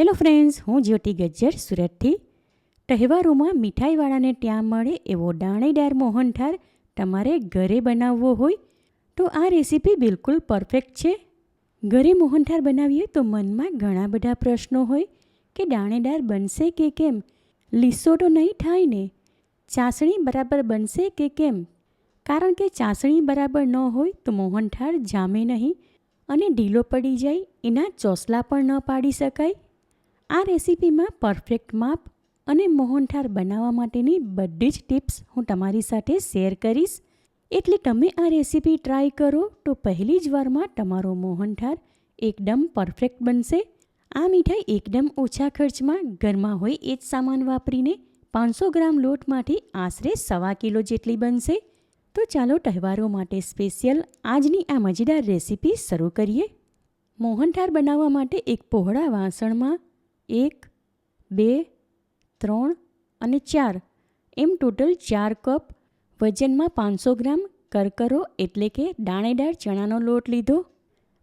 Hello friends, હું જ્યોતિ ગજ્જર સુરતથી. તહેવારોમાં મીઠાઈવાળાને ત્યાં મળે એવો દાણેદાર મોહનથાળ તમારે ઘરે બનાવવો હોય તો આ રેસીપી બિલકુલ પરફેક્ટ છે. ઘરે મોહનથાળ બનાવીએ તો મનમાં ઘણા બધા પ્રશ્નો હોય કે દાણેદાર બનશે કે કેમ? લીસો તો નહીં થાય ને? ચાસણી બરાબર બનશે કે કેમ? કારણ કે ચાસણી બરાબર ન હોય તો મોહનથાળ જામે નહીં અને ઢીલો પડી જાય, એના ચોસલા પણ ન પાડી શકાય. આ રેસીપીમાં પરફેક્ટ માપ અને મોહનથાળ બનાવવા માટેની બધી જ ટિપ્સ હું તમારી સાથે શેર કરીશ. એટલે તમે આ રેસીપી ટ્રાય કરો તો પહેલી જ વારમાં તમારો મોહનથાળ એકદમ પરફેક્ટ બનશે. આ મીઠાઈ એકદમ ઓછા ખર્ચમાં ઘરમાં હોય એ જ સામાન વાપરીને પાંચસો ગ્રામ લોટમાંથી આશરે સવા કિલો જેટલી બનશે. તો ચાલો તહેવારો માટે સ્પેશિયલ આજની આ મજેદાર રેસીપી શરૂ કરીએ. મોહનઠાર બનાવવા માટે એક પહોળા વાસણમાં એક, બે, ત્રણ અને ચાર. એમ ટોટલ ચાર કપ વજનમાં પાંચસો ગ્રામ કરકરો એટલે કે દાણેદાર ચણાનો લોટ લીધો.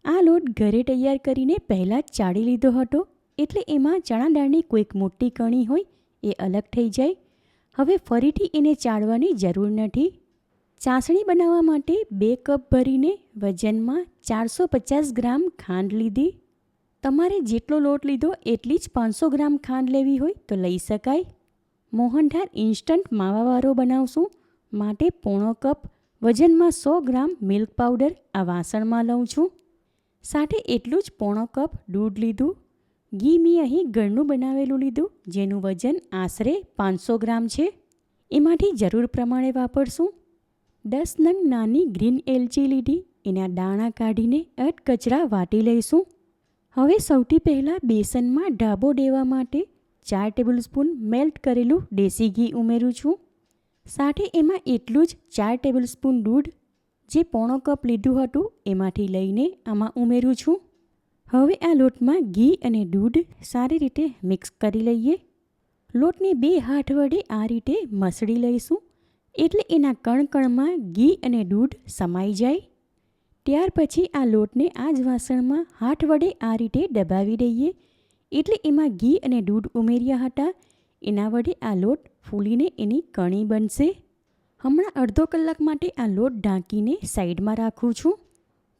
આ લોટ ઘરે તૈયાર કરીને પહેલાં જ ચાળી લીધો હતો. એટલે એમાં ચણા દાળની કોઈક મોટી કણી હોય એ અલગ થઈ જાય. હવે ફરીથી એને ચાળવાની જરૂર નથી. ચાસણી બનાવવા માટે બે કપ ભરીને વજનમાં ચારસો પચાસ ગ્રામ ખાંડ લીધી. તમારે જેટલો લોટ લીધો એટલી જ પાંચસો ગ્રામ ખાંડ લેવી હોય તો લઈ શકાય. મોહનથાળ ઇન્સ્ટન્ટ માવાવાળો બનાવશું. માટે પોણો કપ વજનમાં સો ગ્રામ મિલ્ક પાવડર આ વાસણમાં લઉં છું. સાથે એટલું જ પોણો કપ દૂધ લીધું. ઘી મેં અહીં ઘરનું બનાવેલું લીધું, જેનું વજન આશરે પાંચસો ગ્રામ છે. એમાંથી જરૂર પ્રમાણે વાપરશું. દસ નંગ નાની ગ્રીન એલચી લીધી, એના દાણા કાઢીને અટકચરા વાટી લઈશું. હવે સૌથી પહેલાં બેસનમાં ઢાબો દેવા માટે ચાર ટેબલ સ્પૂન મેલ્ટ કરેલું દેશી ઘી ઉમેરું છું. સાથે એમાં એટલું જ ચાર ટેબલ સ્પૂન દૂધ જે પોણો કપ લીધું હતું એમાંથી લઈને આમાં ઉમેરું છું. હવે આ લોટમાં ઘી અને દૂધ સારી રીતે મિક્સ કરી લઈએ. લોટને બે હાથ વડે આ રીતે મસળી લઈશું એટલે એના કણકણમાં ઘી અને દૂધ સમાઈ જાય. ત્યાર પછી આ લોટને આ જ વાસણમાં હાથ વડે આ રીતે દબાવી દઈએ. એટલે એમાં ઘી અને દૂધ ઉમેર્યા હતા. એના વડે આ લોટ ફૂલીને એની કણી બનશે. હમણાં અડધો કલાક માટે આ લોટ ઢાંકીને સાઈડમાં રાખું છું.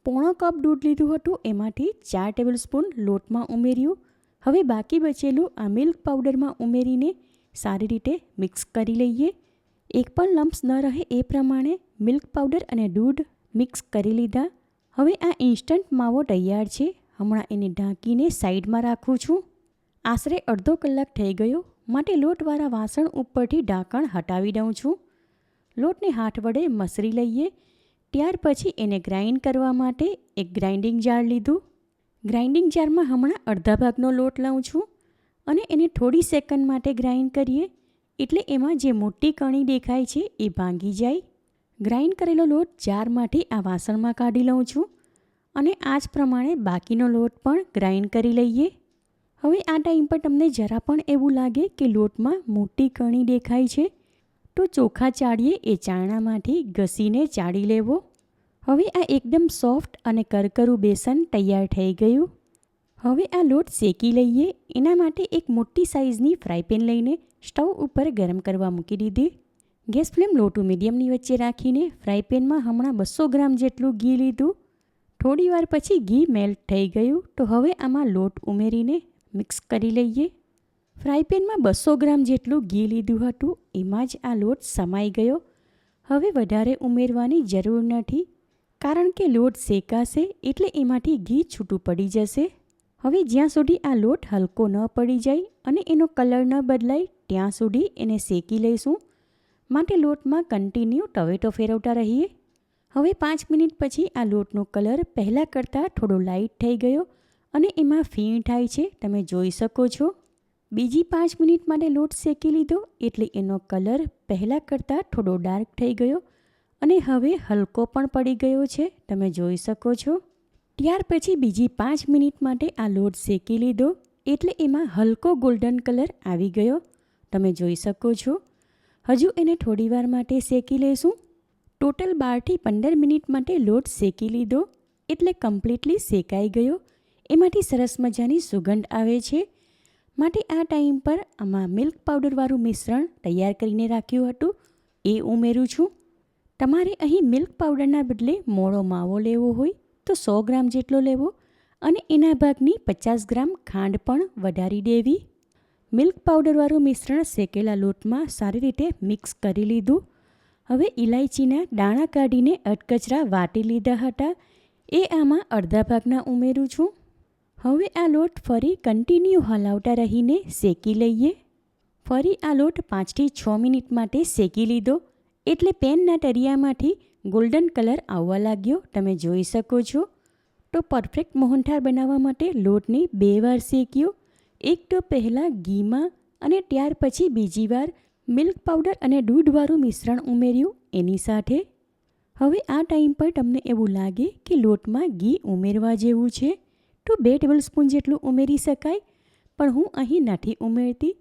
પોણો કપ દૂધ લીધું હતું, એમાંથી ચાર ટેબલ સ્પૂન લોટમાં ઉમેર્યું. હવે બાકી બચેલું આ મિલ્ક પાવડરમાં ઉમેરીને સારી રીતે મિક્સ કરી લઈએ. એક પણ લમ્પ્સ ન રહે એ પ્રમાણે મિલ્ક પાવડર અને દૂધ મિક્સ કરી લીધા. હવે આ ઇન્સ્ટન્ટ માવો તૈયાર છે. હમણાં એને ઢાંકીને સાઈડમાં રાખું છું. આશરે અડધો કલાક થઈ ગયો. માટે લોટવાળા વાસણ ઉપરથી ઢાંકણ હટાવી દઉં છું. લોટને હાથ વડે મસરી લઈએ. ત્યાર પછી એને ગ્રાઇન્ડ કરવા માટે એક ગ્રાઇન્ડિંગ જાર લીધું. ગ્રાઇન્ડિંગ જારમાં હમણાં અડધા ભાગનો લોટ લઉં છું અને એને થોડી સેકન્ડ માટે ગ્રાઇન્ડ કરીએ. એટલે એમાં જે મોટી કણી દેખાય છે એ ભાંગી જાય. ગ્રાઇન્ડ કરેલો લોટ જારમાંથી આ વાસણમાં કાઢી લઉં છું અને આ જ પ્રમાણે બાકીનો લોટ પણ ગ્રાઇન્ડ કરી લઈએ. હવે આ ટાઈમ પર તમને જરા પણ એવું લાગે કે લોટમાં મોટી કણી દેખાય છે, તો ચોખા ચાળીએ એ ચાણામાંથી ઘસીને ચાળી લેવો. હવે આ એકદમ સોફ્ટ અને કરકરું બેસન તૈયાર થઈ ગયું. હવે આ લોટ શેકી લઈએ, એના માટે એક મોટી સાઇઝની ફ્રાય લઈને સ્ટવ ઉપર ગરમ કરવા મૂકી દીધી. ગેસ ફ્લેમ લો ટુ મીડિયમની વચ્ચે રાખીને ફ્રાય પેનમાં હમણાં બસો ગ્રામ જેટલું ઘી લીધું. થોડીવાર પછી ઘી મેલ્ટ થઈ ગયું તો હવે આમાં લોટ ઉમેરીને મિક્સ કરી લઈએ. ફ્રાય પેનમાં બસો ગ્રામ જેટલું ઘી લીધું હતું, એમાં જ આ લોટ સમાઈ ગયો. હવે વધારે ઉમેરવાની જરૂર નથી, કારણ કે લોટ શેકાશે એટલે એમાંથી ઘી છૂટું પડી જશે. હવે જ્યાં સુધી આ લોટ હલકો ન પડી જાય અને એનો કલર ન બદલાય, ત્યાં સુધી એને શેકી લઈશું. માટે લોટમાં કન્ટિન્યુ ટવેટો ફેરવતા રહીએ. હવે પાંચ મિનિટ પછી આ લોટનો કલર પહેલાં કરતાં થોડો લાઇટ થઈ ગયો અને એમાં ફીણ થાય છે, તમે જોઈ શકો છો. બીજી પાંચ મિનિટ માટે લોટ શેકી લીધો એટલે એનો કલર પહેલાં કરતાં થોડો ડાર્ક થઈ ગયો અને હવે હલકો પણ પડી ગયો છે, તમે જોઈ શકો છો. ત્યાર પછી બીજી પાંચ મિનિટ માટે આ લોટ શેકી લીધો એટલે એમાં હલકો ગોલ્ડન કલર આવી ગયો, તમે જોઈ શકો છો. હજુ એને થોડીવાર માટે શેકી લઈશું ટોટલ બારથી પંદર મિનિટ માટે લોટ શેકી લીધો, એટલે કમ્પ્લીટલી શેકાઈ ગયો. એમાંથી સરસ મજાની સુગંધ આવે છે. માટે આ ટાઈમ પર આમાં મિલ્ક પાવડરવાળું મિશ્રણ તૈયાર કરીને રાખ્યું હતું. એ ઉમેરું છું. તમારે અહીં મિલ્ક પાવડરના બદલે મોળો માવો લેવો હોય તો સો ગ્રામ જેટલો લેવો અને એના ભાગની પચાસ ગ્રામ ખાંડ પણ વધારી દેવી. મિલ્ક પાવડરવાળું મિશ્રણ શેકેલા લોટમાં સારી રીતે મિક્સ કરી લીધું. હવે ઇલાયચીના દાણા કાઢીને અટકચરા વાટી લીધા હતા. એ આમાં અડધા ભાગના ઉમેરું છું. હવે આ લોટ ફરી કન્ટિન્યુ હલાવતા રહીને શેકી લઈએ. ફરી આ લોટ પાંચથી છ મિનિટ માટે શેકી લીધો. એટલે પેનના તરિયામાંથી ગોલ્ડન કલર આવવા લાગ્યો. તમે જોઈ શકો છો. તો પરફેક્ટ મોહનથાળ બનાવવા માટે લોટને બે વાર શેક્યો. એક તો પહેલાં ઘીમાં અને ત્યાર પછી બીજી વાર મિલ્ક પાવડર અને દૂધવાળું મિશ્રણ ઉમેર્યું એની સાથે. હવે આ ટાઈમ પર તમને એવું લાગે કે લોટમાં ઘી ઉમેરવા જેવું છે, તો બે ટેબલ સ્પૂન જેટલું ઉમેરી શકાય, પણ હું અહીં નથી ઉમેરતી,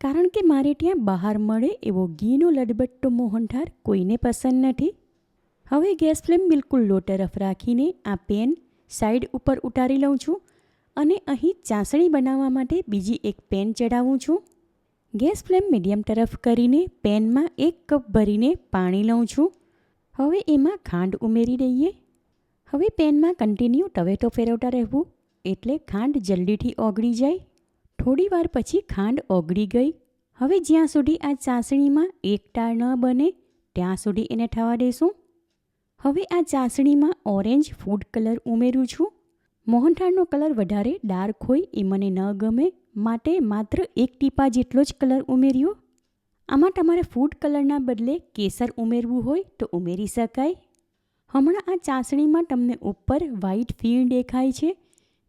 કારણ કે મારે ત્યાં બહાર મળે એવો ઘીનો લડબટ્ટો મોહનથાર કોઈને પસંદ નથી. હવે ગેસ ફ્લેમ બિલકુલ લો તરફ રાખીને આ પેન સાઈડ ઉપર ઉતારી લઉં છું. અને અહીં ચાસણી બનાવવા માટે બીજી એક પેન ચડાવું છું. ગેસ ફ્લેમ મીડિયમ તરફ કરીને પેનમાં એક કપ ભરીને પાણી લઉં છું. હવે એમાં ખાંડ ઉમેરી દઈએ. હવે પેનમાં કન્ટિન્યુ ટવેટો ફેરવતા રહેવું, એટલે ખાંડ જલ્દીથી ઓગળી જાય. થોડી વાર પછી ખાંડ ઓગળી ગઈ. હવે જ્યાં સુધી આ ચાસણીમાં એક ટાળ ન બને, ત્યાં સુધી એને થવા દેશું. હવે આ ચાસણીમાં ઓરેન્જ ફૂડ કલર ઉમેરું છું. મોહનથાળનો કલર વધારે ડાર્ક હોય એ મને ન ગમે, માટે માત્ર એક ટીપા જેટલો જ કલર ઉમેર્યો. આમાં તમારે ફૂડ કલરના બદલે કેસર ઉમેરવું હોય તો ઉમેરી શકાય. હમણાં આ ચાસણીમાં તમને ઉપર વ્હાઈટ ફીણ દેખાય છે.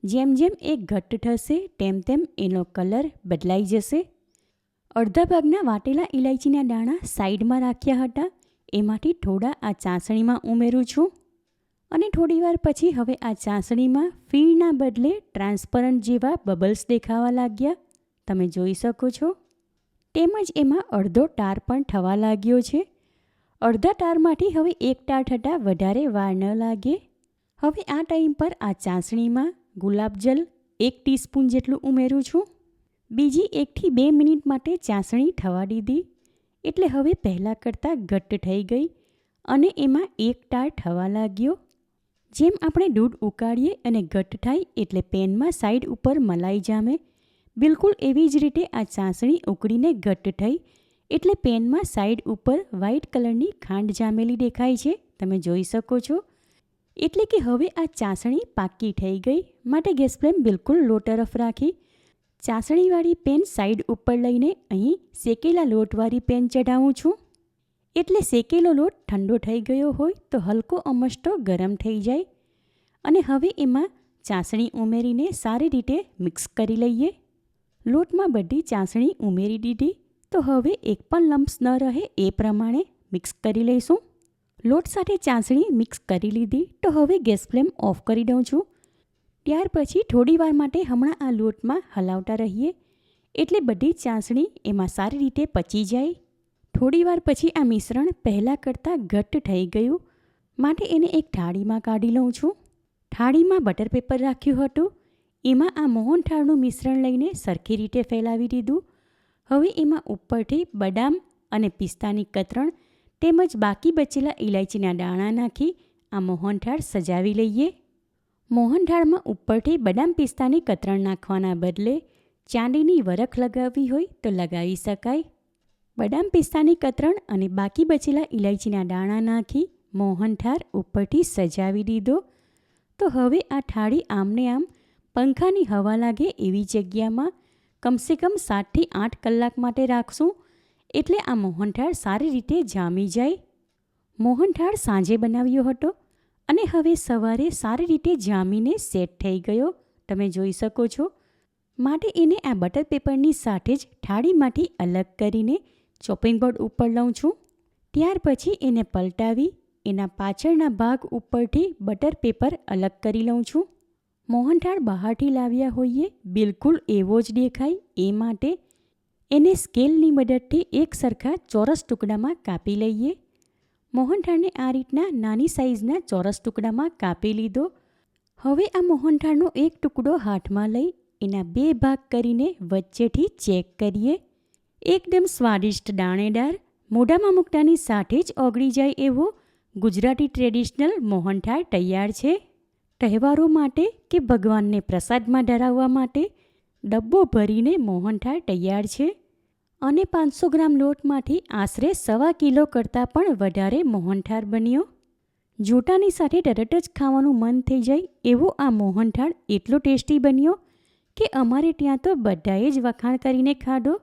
જેમ જેમ એ ઘટ્ટ થશે, તેમ તેમ એનો કલર બદલાઈ જશે. અડધા ભાગના વાટેલા ઇલાયચીના દાણા સાઈડમાં રાખ્યા હતા. એમાંથી થોડા આ ચાસણીમાં ઉમેરું છું. અને થોડીવાર પછી હવે આ ચાસણીમાં ફીણના બદલે ટ્રાન્સપરન્ટ જેવા બબલ્સ દેખાવા લાગ્યા. તમે જોઈ શકો છો. તેમજ એમાં અડધો ટાર પણ થવા લાગ્યો છે. અડધા ટારમાંથી હવે એક ટાર થતાં વધારે વાર ન લાગે. હવે આ ટાઈમ પર આ ચાસણીમાં ગુલાબજલ એક ટીસ્પૂન જેટલું ઉમેરું છું. બીજી એકથી બે મિનિટ માટે ચાસણી થવા દીધી. એટલે હવે પહેલાં કરતાં ઘટ્ટ થઈ ગઈ અને એમાં એક ટાર થવા લાગ્યો. જેમ આપણે દૂધ ઉકાળીએ અને ઘટ્ટ થાય એટલે પેનમાં સાઈડ ઉપર મલાઈ જામે. બિલકુલ એવી જ રીતે આ ચાસણી ઉકળીને ઘટ્ટ થઈ એટલે પેનમાં સાઈડ ઉપર વ્હાઈટ કલરની ખાંડ જામેલી દેખાય છે. તમે જોઈ શકો છો. એટલે કે હવે આ ચાસણી પાકી થઈ ગઈ. માટે ગેસ ફ્લેમ બિલકુલ લો તરફ રાખી. ચાસણીવાળી પેન સાઈડ ઉપર લઈને અહીં શેકેલા લોટવાળી પેન ચઢાવું છું. એટલે શેકેલો લોટ ઠંડો થઈ ગયો હોય તો હલકો અમસ્તો ગરમ થઈ જાય. અને હવે એમાં ચાસણી ઉમેરીને સારી રીતે મિક્સ કરી લઈએ. લોટમાં બધી ચાસણી ઉમેરી દીધી તો હવે એક પણ લમ્પ્સ ન રહે એ પ્રમાણે મિક્સ કરી લઈશું. લોટ સાથે ચાસણી મિક્સ કરી લીધી તો હવે ગેસ ફ્લેમ ઓફ કરી દઉં છું. ત્યાર પછી થોડી વાર માટે હમણાં આ લોટમાં હલાવતા રહીએ. એટલે બધી ચાસણી એમાં સારી રીતે પચી જાય. થોડી વાર પછી આ મિશ્રણ પહેલાં કરતાં ઘટ્ટ થઈ ગયું. માટે એને એક થાળીમાં કાઢી લઉં છું. થાળીમાં બટર પેપર રાખ્યું હતું. એમાં આ મોહનથાળનું મિશ્રણ લઈને સરખી રીતે ફેલાવી દીધું. હવે એમાં ઉપરથી બદામ અને પિસ્તાની કતરણ તેમજ બાકી બચેલા ઇલાયચીના દાણા નાખી આ મોહનઠાળ સજાવી લઈએ. મોહનઠાળમાં ઉપરથી બદામ પિસ્તાની કતરણ નાખવાના બદલે ચાંદીની વરખ લગાવવી હોય તો લગાવી શકાય. બદામ પિસ્તાની કતરણ અને બાકી બચેલા ઇલાયચીના દાણા નાખી મોહનથાળ ઉપરથી સજાવી દીધો. તો હવે આ થાળી આમને આમ પંખાની હવા લાગે એવી જગ્યામાં કમસે કમ સાતથી આઠ કલાક માટે રાખશું. એટલે આ મોહનથાળ સારી રીતે જામી જાય. મોહનથાળ સાંજે બનાવ્યો હતો અને હવે સવારે સારી રીતે જામીને સેટ થઈ ગયો. તમે જોઈ શકો છો. માટે એને આ બટર પેપરની સાથે જ થાળીમાંથી અલગ કરીને ચોપિંગ બોર્ડ ઉપર લઉં છું. ત્યાર પછી એને પલટાવી, એના પાછળના ભાગ ઉપરથી બટર પેપર અલગ કરી લઉં છું. મોહનથાળ બહારથી લાવ્યા હોઈએ બિલકુલ એવો જ દેખાય એ માટે એને સ્કેલની મદદથી એક સરખા ચોરસ ટુકડામાં કાપી લઈએ. મોહનથાળને આ રીતના નાની સાઇઝના ચોરસ ટુકડામાં કાપી લીધો. હવે આ મોહનથાળનો એક ટુકડો હાથમાં લઈ એના બે ભાગ કરીને વચ્ચેથી ચેક કરીએ. એકદમ સ્વાદિષ્ટ દાણેદાર, મોઢામાં મૂકતાની સાથે જ ઓગળી જાય એવો ગુજરાતી ટ્રેડિશનલ મોહનથાળ તૈયાર છે. તહેવારો માટે કે ભગવાનને પ્રસાદમાં ધરાવવા માટે ડબ્બો ભરીને મોહનથાળ તૈયાર છે અને પાંચસો ગ્રામ લોટમાંથી આશરે સવા કિલો કરતાં પણ વધારે મોહનથાળ બન્યો. જોટાની સાથે તરત જ ખાવાનું મન થઈ જાય એવો આ મોહનથાળ એટલો ટેસ્ટી બન્યો કે અમારે ત્યાં તો બધાએ જ વખાણ કરીને ખાધો.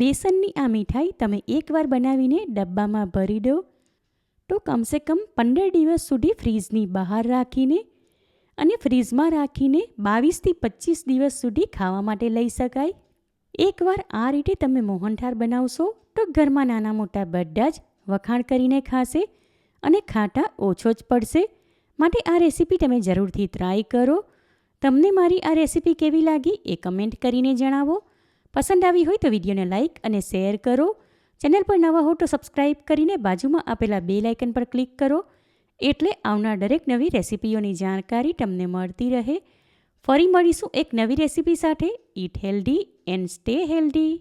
બેસનની આ મીઠાઈ તમે એકવાર બનાવીને ડબ્બામાં ભરી દો. તો કમસે કમ પંદર દિવસ સુધી ફ્રીજની બહાર રાખીને અને ફ્રીજમાં રાખીને બાવીસથી પચીસ દિવસ સુધી ખાવા માટે લઈ શકાય. એકવાર આ રીતે તમે મોહનથાળ બનાવશો તો ઘરમાં નાના મોટા બધા જ વખાણ કરીને ખાશે અને ખાટા ઓછો જ પડશે. માટે આ રેસીપી તમે જરૂરથી ટ્રાય કરો. તમને મારી આ રેસીપી કેવી લાગી એ કમેન્ટ કરીને જણાવો. પસંદ આવી હોય તો વિડીયોને લાઇક અને શેર કરો. ચેનલ પર નવા હો તો સબસ્ક્રાઇબ કરીને બાજુમાં આપેલા બે લાઇકન પર ક્લિક કરો. એટલે આવનાર દરેક નવી રેસીપીઓની જાણકારી તમને મળતી રહે. ફરી મળીશું એક નવી રેસીપી સાથે. Eat healthy and stay healthy